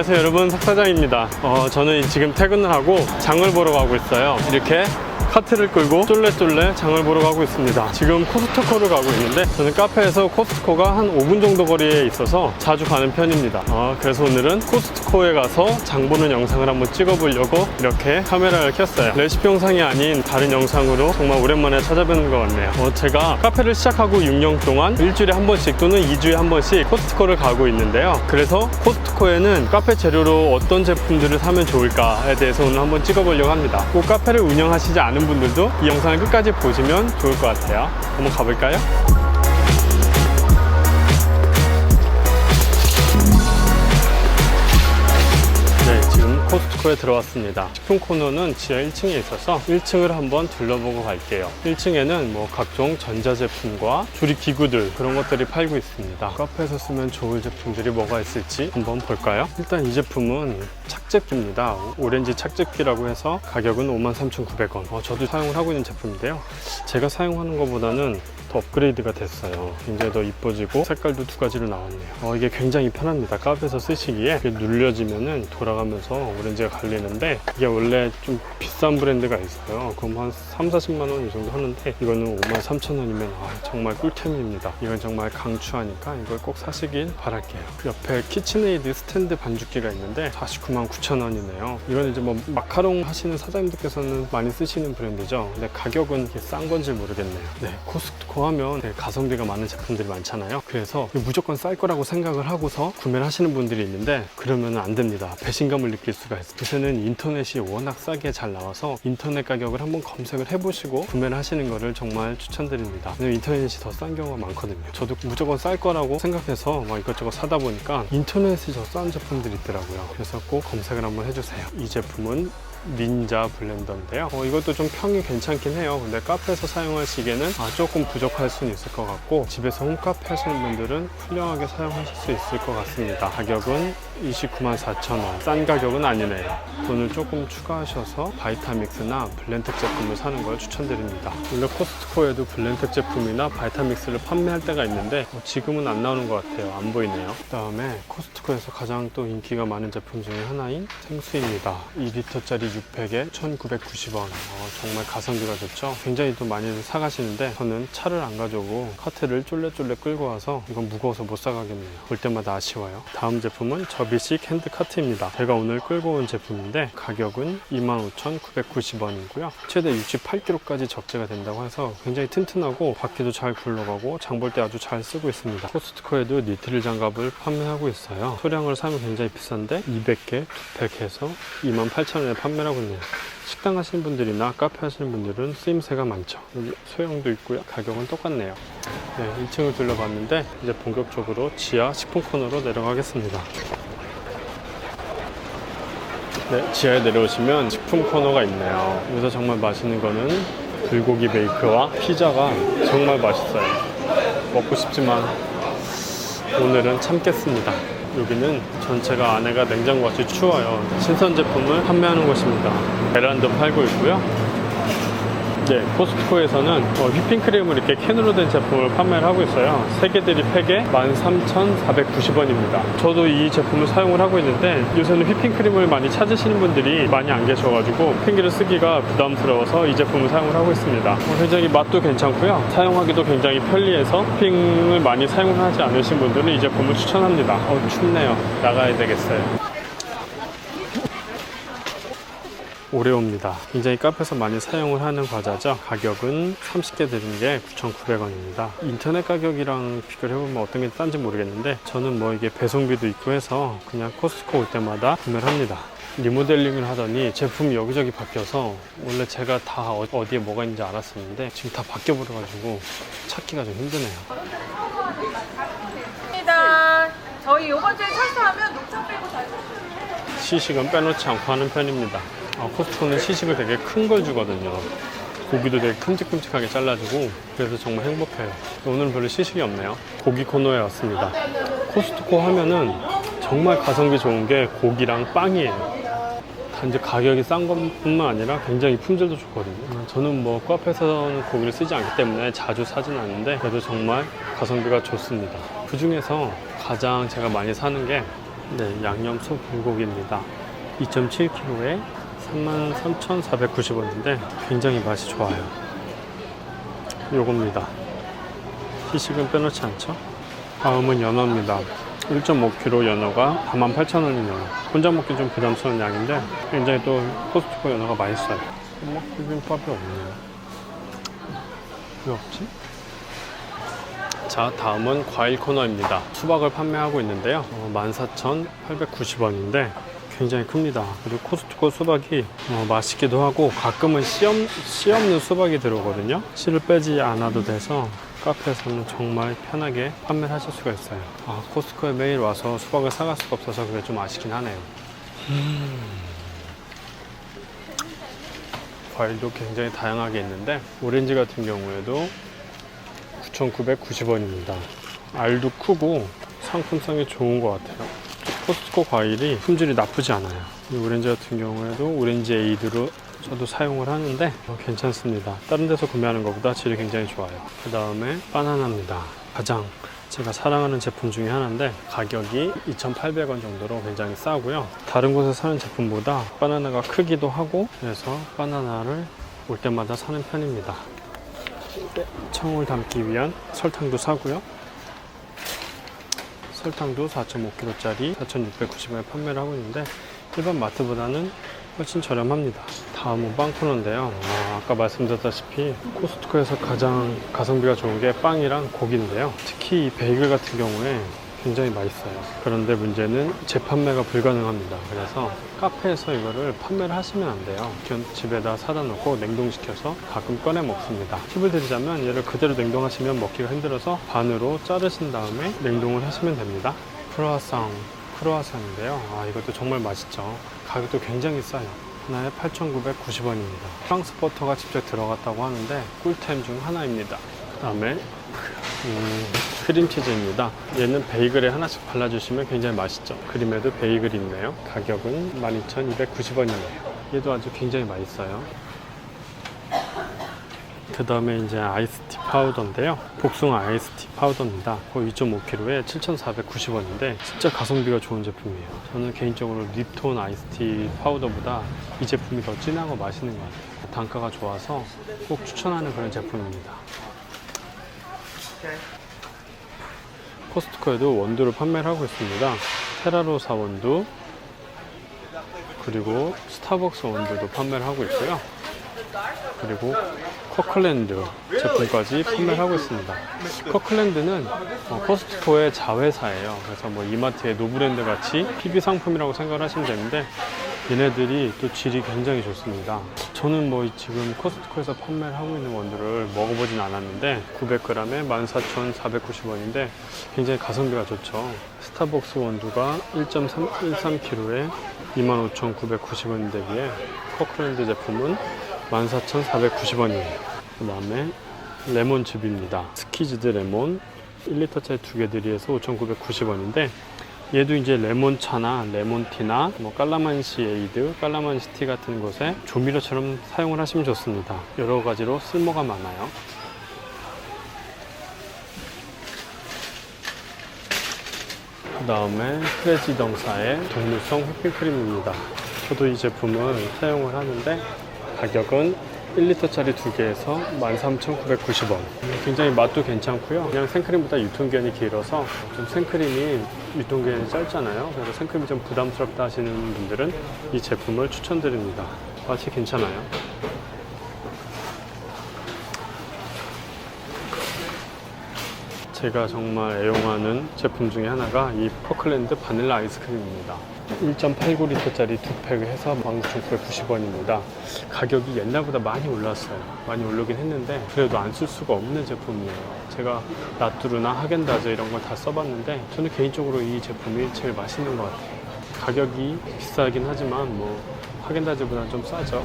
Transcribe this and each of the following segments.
안녕하세요 여러분. 석사장입니다. 어, 저는 지금 퇴근을 하고 장을 보러 가고 있어요. 이렇게 카트를 끌고 쫄래쫄래 장을 보러 가고 있습니다. 지금 코스트코를 가고 있는데 저는 카페에서 코스트코가 한 5분 정도 거리에 있어서 자주 가는 편입니다. 어, 그래서 오늘은 코스트코에 가서 장 보는 영상을 한번 찍어보려고 이렇게 카메라를 켰어요. 레시피 영상이 아닌 다른 영상으로 정말 오랜만에 찾아뵙는 것 같네요. 어, 제가 카페를 시작하고 6년 동안 일주일에 한 번씩 또는 2주에 한 번씩 코스트코를 가고 있는데요. 그래서 코스트코에는 카페 재료로 어떤 제품들을 사면 좋을까에 대해서 오늘 한번 찍어보려고 합니다. 꼭 카페를 운영하시지 않은 분들도 이 영상을 끝까지 보시면 좋을 것 같아요 한번 가볼까요? 코스트코에 들어왔습니다. 식품 코너는 지하 1층에 있어서 1층을 한번 둘러보고 갈게요. 1층에는 뭐 각종 전자제품과 조립 기구들 그런 것들이 팔고 있습니다. 카페에서 쓰면 좋을 제품들이 뭐가 있을지 한번 볼까요? 일단 이 제품은 착즙기입니다. 오렌지 착즙기라고 해서 가격은 53,900원. 어, 저도 사용을 하고 있는 제품인데요. 제가 사용하는 것보다는 더 업그레이드가 됐어요. 굉장히 더 이뻐지고 색깔도 두 가지로 나왔네요. 어, 이게 굉장히 편합니다. 카페에서 쓰시기에 눌려지면은 돌아가면서 오렌지가 갈리는데 이게 원래 좀 비싼 브랜드가 있어요. 그럼 한 3, 40만 원 이 정도 하는데 이거는 5만 3천 원이면 아, 정말 꿀템입니다. 이건 정말 강추하니까 이걸 꼭 사시길 바랄게요. 그 옆에 키친에이드 스탠드 반죽기가 있는데 49만 9천 원이네요. 이건 이제 뭐 마카롱 하시는 사장님들께서는 많이 쓰시는 브랜드죠. 근데 가격은 이게 싼 건지 모르겠네요. 네, 코스트코 하면 되게 가성비가 많은 제품들이 많잖아요. 그래서 무조건 쌀 거라고 생각을 하고서 구매를 하시는 분들이 있는데 그러면 안 됩니다. 배신감을 느낄 수가 있어요. 요새는 인터넷이 워낙 싸게 잘 나와서 인터넷 가격을 한번 검색을 해보시고 구매를 하시는 거를 정말 추천드립니다. 왜냐면 인터넷이 더 싼 경우가 많거든요. 저도 무조건 쌀 거라고 생각해서 막 이것저것 사다 보니까 인터넷이 더 싼 제품들이 있더라고요. 그래서 꼭 검색을 한번 해주세요. 이 제품은 닌자 블렌더인데요. 어, 이것도 좀 평이 괜찮긴 해요. 근데 카페에서 사용하시기에는 아, 조금 부족할 수는 있을 것 같고 집에서 홈카페 하시는 분들은 훌륭하게 사용하실 수 있을 것 같습니다. 가격은 29만 4천 원. 싼 가격은 아니네요. 돈을 조금 추가하셔서 바이타믹스나 블렌텍 제품을 사는 걸 추천드립니다. 원래 코스트코에도 블렌텍 제품이나 바이타믹스를 판매할 때가 있는데 어, 지금은 안 나오는 것 같아요. 안 보이네요. 그 다음에 코스트코에서 가장 또 인기가 많은 제품 중에 하나인 생수입니다. 2리터짜리 6팩에 1,990원. 어, 정말 가성비가 좋죠. 굉장히 또 많이들 사가시는데 저는 차를 안 가져오고 카트를 쫄래쫄래 끌고 와서 이건 무거워서 못 사가겠네요. 볼 때마다 아쉬워요. 다음 제품은 저비식 핸드 카트입니다. 제가 오늘 끌고 온 제품인데 가격은 25,990원이고요. 최대 68kg까지 적재가 된다고 해서 굉장히 튼튼하고 바퀴도 잘 굴러가고 장볼 때 아주 잘 쓰고 있습니다. 코스트코에도 니트릴 장갑을 판매하고 있어요. 소량을 사면 굉장히 비싼데 200개, 2팩 해서 28,000원에 판매를 하고 있네요. 식당 하시는 분들이나 카페 하시는 분들은 쓰임새가 많죠. 소형도 있고요. 가격은 똑같네요. 네, 1층을 둘러봤는데 이제 본격적으로 지하 식품 코너로 내려가겠습니다. 네, 지하에 내려오시면 식품 코너가 있네요. 여기서 정말 맛있는 거는 불고기 베이크와 피자가 정말 맛있어요. 먹고 싶지만 오늘은 참겠습니다. 여기는 전체가 안에가 냉장고 같이 추워요. 신선 제품을 판매하는 곳입니다. 계란도 팔고 있고요. 네, 코스트코에서는 어, 휘핑크림을 이렇게 캔으로 된 제품을 판매를 하고 있어요. 세 개들이 팩에 13,490원입니다. 저도 이 제품을 사용을 하고 있는데 요새는 휘핑크림을 많이 찾으시는 분들이 많이 안 계셔가지고 휘핑기를 쓰기가 부담스러워서 이 제품을 사용을 하고 있습니다. 어, 굉장히 맛도 괜찮고요. 사용하기도 굉장히 편리해서 휘핑을 많이 사용하지 않으신 분들은 이 제품을 추천합니다. 어, 춥네요. 나가야 되겠어요. 오레오입니다. 굉장히 카페에서 많이 사용을 하는 과자죠. 가격은 30개 드린 게 9,900원입니다. 인터넷 가격이랑 비교를 해보면 어떤 게 싼지 모르겠는데 저는 뭐 이게 배송비도 있고 해서 그냥 코스트코 올 때마다 구매를 합니다. 리모델링을 하더니 제품이 여기저기 바뀌어서 원래 제가 다 어- 어디에 뭐가 있는지 알았었는데 지금 다 바뀌어 버려가지고 찾기가 좀 힘드네요. 저희 이번 주에 철수하면 녹차 빼고 다 철수를 해요. 시식은 빼놓지 않고 하는 편입니다. 아, 코스트코는 시식을 되게 큰 걸 주거든요. 고기도 되게 큼직큼직하게 잘라주고 그래서 정말 행복해요. 오늘은 별로 시식이 없네요. 고기 코너에 왔습니다. 코스트코 하면은 정말 가성비 좋은 게 고기랑 빵이에요. 단지 가격이 싼 것뿐만 아니라 굉장히 품질도 좋거든요. 저는 뭐 카페에서는 고기를 쓰지 않기 때문에 자주 사진 않는데 그래도 정말 가성비가 좋습니다. 그 중에서 가장 제가 많이 사는 게 네, 양념 소 불고기입니다. 2.7kg에 33,490원인데 굉장히 맛이 좋아요. 요겁니다. 시식은 빼놓지 않죠? 다음은 연어입니다. 1.5kg 연어가 48,000원이네요. 혼자 먹기 좀 부담스러운 양인데 굉장히 또 코스트코 연어가 맛있어요. 엄마 비빔밥이 없네요. 왜 없지? 자, 다음은 과일 코너입니다. 수박을 판매하고 있는데요. 어, 14,890원인데 굉장히 큽니다. 그리고 코스트코 수박이 어, 맛있기도 하고 가끔은 씨, 없, 씨 없는 수박이 들어오거든요. 씨를 빼지 않아도 돼서 카페에서는 정말 편하게 판매를 하실 수가 있어요. 아, 코스트코에 매일 와서 수박을 사갈 수가 없어서 그게 좀 아쉽긴 하네요. 음. 과일도 굉장히 다양하게 있는데 오렌지 같은 경우에도 9,990원입니다. 알도 크고 상품성이 좋은 것 같아요. 코스트코 과일이 품질이 나쁘지 않아요. 이 오렌지 같은 경우에도 오렌지 에이드로 저도 사용을 하는데 어, 괜찮습니다. 다른 데서 구매하는 것보다 질이 굉장히 좋아요. 그 다음에 바나나입니다. 가장 제가 사랑하는 제품 중에 하나인데 가격이 2,800원 정도로 굉장히 싸고요. 다른 곳에 사는 제품보다 바나나가 크기도 하고 그래서 바나나를 올 때마다 사는 편입니다. 청을 담기 위한 설탕도 사고요. 설탕도 4.5kg짜리 4,690원에 판매를 하고 있는데 일반 마트보다는 훨씬 저렴합니다. 다음은 빵 코너인데요. 아, 아까 말씀드렸다시피 코스트코에서 가장 가성비가 좋은 게 빵이랑 고기인데요. 특히 이 베이글 같은 경우에 굉장히 맛있어요. 그런데 문제는 재판매가 불가능합니다. 그래서 카페에서 이거를 판매를 하시면 안 돼요. 집에다 사다 놓고 냉동시켜서 가끔 꺼내 먹습니다. 팁을 드리자면 얘를 그대로 냉동하시면 먹기가 힘들어서 반으로 자르신 다음에 냉동을 하시면 됩니다. 크로아상, 크로아상인데요. 아, 이것도 정말 맛있죠. 가격도 굉장히 싸요. 하나에 8,990원입니다. 프랑스 버터가 직접 들어갔다고 하는데 꿀템 중 하나입니다. 그 다음에 음, 크림치즈입니다. 얘는 베이글에 하나씩 발라주시면 굉장히 맛있죠. 그림에도 베이글이 있네요. 가격은 12,290원이네요. 얘도 아주 굉장히 맛있어요. 그 다음에 이제 아이스티 파우더인데요. 복숭아 아이스티 파우더입니다. 거의 2.5kg에 7,490원인데 진짜 가성비가 좋은 제품이에요. 저는 개인적으로 립톤 아이스티 파우더보다 이 제품이 더 진하고 맛있는 것 같아요. 단가가 좋아서 꼭 추천하는 그런 제품입니다. 코스트코에도 원두를 판매를 하고 있습니다. 테라로사 원두 그리고 스타벅스 원두도 판매를 하고 있고요. 그리고 커클랜드 제품까지 판매를 하고 있습니다. 커클랜드는 어, 코스트코의 자회사예요. 그래서 뭐 이마트의 노브랜드 같이 PB 상품이라고 생각을 하시면 되는데 얘네들이 또 질이 굉장히 좋습니다. 저는 뭐 지금 코스트코에서 판매를 하고 있는 원두를 먹어보진 않았는데 900g에 14,490원인데 굉장히 가성비가 좋죠. 스타벅스 원두가 1.13kg에 25,990원 대비에 커클랜드 제품은 14,490원이에요. 그 다음에 레몬즙입니다. 스키즈드 레몬 1리터짜리 두 개 들이해서 5,990원인데 얘도 이제 레몬차나 레몬티나 뭐 깔라만시 에이드, 깔라만시 티 같은 곳에 조미료처럼 사용을 하시면 좋습니다. 여러 가지로 쓸모가 많아요. 그 다음에 프레지덩사의 동물성 휘핑크림입니다. 저도 이 제품을 사용을 하는데 가격은 1리터짜리 두 개에서 13,990원. 굉장히 맛도 괜찮고요. 그냥 생크림보다 유통기한이 길어서 좀 생크림이 유통기한이 짧잖아요. 그래서 생크림이 좀 부담스럽다 하시는 분들은 이 제품을 추천드립니다. 맛이 괜찮아요. 제가 정말 애용하는 제품 중에 하나가 이 퍼클랜드 바닐라 아이스크림입니다. 1.89리터짜리 두 팩을 해서 19,990원입니다. 가격이 옛날보다 많이 올랐어요. 많이 오르긴 했는데 그래도 안 쓸 수가 없는 제품이에요. 제가 나뚜루나 하겐다즈 이런 걸 다 써봤는데 저는 개인적으로 이 제품이 제일 맛있는 것 같아요. 가격이 비싸긴 하지만 뭐 하겐다즈보다 좀 싸죠.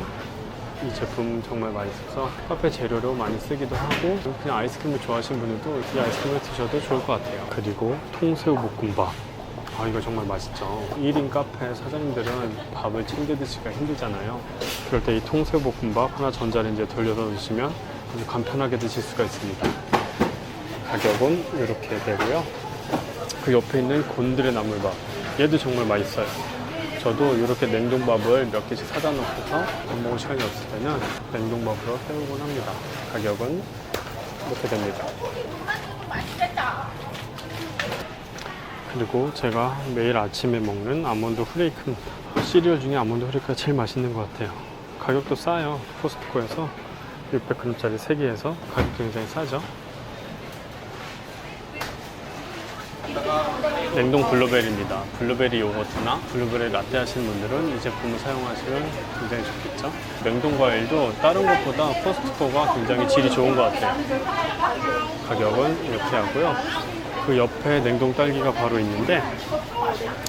이 제품 정말 맛있어서 카페 재료로 많이 쓰기도 하고 그냥 아이스크림을 좋아하시는 분들도 이 아이스크림을 드셔도 좋을 것 같아요. 그리고 통새우 볶음밥. 아 이거 정말 맛있죠. 1인 카페 사장님들은 밥을 챙겨 드시기가 힘들잖아요. 그럴 때 이 통새우 볶음밥 하나 전자레인지에 돌려서 드시면 아주 간편하게 드실 수가 있습니다. 가격은 이렇게 되고요. 그 옆에 있는 곤드레 나물밥. 얘도 정말 맛있어요. 저도 이렇게 냉동밥을 몇 개씩 사다 놓고서 밥 먹을 시간이 없을 때는 냉동밥으로 때우곤 합니다. 가격은 이렇게 됩니다. 그리고 제가 매일 아침에 먹는 아몬드 후레이크입니다. 시리얼 중에 아몬드 후레이크가 제일 맛있는 것 같아요. 가격도 싸요. 코스트코에서 600g짜리 3개에서 가격도 굉장히 싸죠. 냉동 블루베리입니다. 블루베리 요거트나 블루베리 라떼 하시는 분들은 이 제품을 사용하시면 굉장히 좋겠죠. 냉동 과일도 다른 것보다 코스트코가 굉장히 질이 좋은 것 같아요. 가격은 이렇게 하고요. 그 옆에 냉동 딸기가 바로 있는데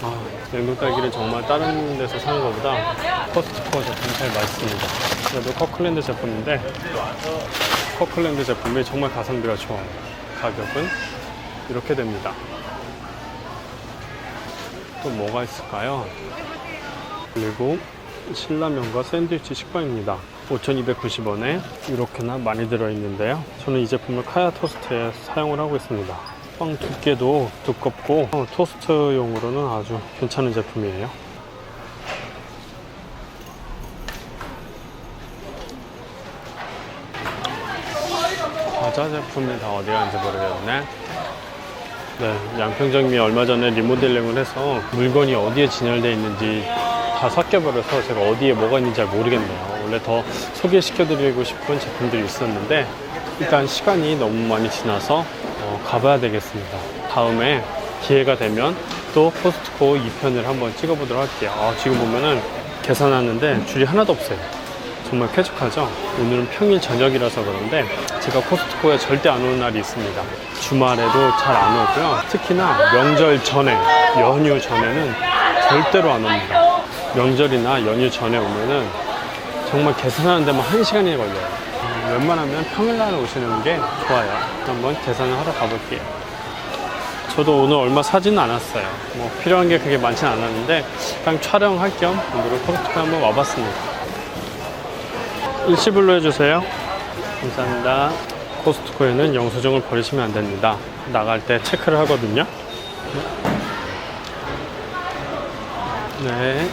아, 냉동 딸기는 정말 다른 데서 사는 것보다 코스트코 제품이 제일 맛있습니다. 그래도 커클랜드 제품인데 커클랜드 제품이 정말 가성비가 좋아요. 가격은 이렇게 됩니다. 또 뭐가 있을까요? 그리고 신라면과 샌드위치 식빵입니다. 5,290원에 이렇게나 많이 들어있는데요. 저는 이 제품을 카야 토스트에 사용을 하고 있습니다. 빵 두께도 두껍고 어, 토스트용으로는 아주 괜찮은 제품이에요. 과자 제품이 다 어디 갔는지 모르겠네. 네, 양평정님이 얼마 전에 리모델링을 해서 물건이 어디에 진열되어 있는지 다 섞여버려서 제가 어디에 뭐가 있는지 잘 모르겠네요. 원래 더 소개시켜드리고 싶은 제품들이 있었는데 일단 시간이 너무 많이 지나서 어, 가봐야 되겠습니다. 다음에 기회가 되면 또 코스트코 2편을 한번 찍어보도록 할게요. 아, 지금 보면은 계산하는데 줄이 하나도 없어요. 정말 쾌적하죠? 오늘은 평일 저녁이라서 그런데 제가 코스트코에 절대 안 오는 날이 있습니다. 주말에도 잘 안 오고요. 특히나 명절 전에, 연휴 전에는 절대로 안 옵니다. 명절이나 연휴 전에 오면은 정말 계산하는 데만 한 시간이 걸려요. 음, 웬만하면 평일날 오시는 게 좋아요. 한번 계산을 하러 가볼게요. 저도 오늘 얼마 사지는 않았어요. 뭐 필요한 게 그게 많지는 않았는데 그냥 촬영할 겸 오늘은 코스트코 한번 와봤습니다. 일시불로 해주세요. 감사합니다. 코스트코에는 영수증을 버리시면 안 됩니다. 나갈 때 체크를 하거든요. 네.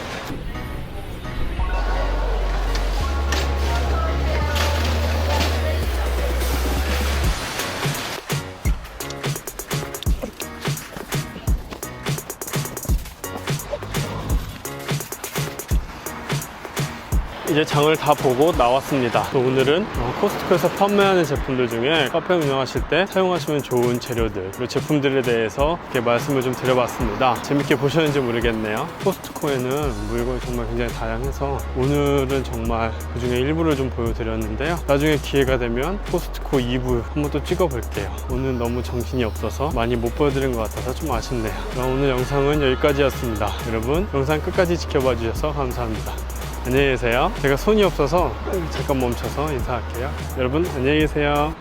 이제 장을 다 보고 나왔습니다. 또 오늘은 어, 코스트코에서 판매하는 제품들 중에 카페 운영하실 때 사용하시면 좋은 재료들 그리고 제품들에 대해서 이렇게 말씀을 좀 드려봤습니다. 재밌게 보셨는지 모르겠네요. 코스트코에는 물건이 정말 굉장히 다양해서 오늘은 정말 그 중에 일부를 좀 보여드렸는데요. 나중에 기회가 되면 코스트코 2부 한번 또 찍어볼게요. 오늘 너무 정신이 없어서 많이 못 보여드린 것 같아서 좀 아쉽네요. 오늘 영상은 여기까지였습니다. 여러분 영상 끝까지 지켜봐 주셔서 감사합니다. 안녕히 계세요. 제가 손이 없어서 잠깐 멈춰서 인사할게요. 여러분 안녕히 계세요.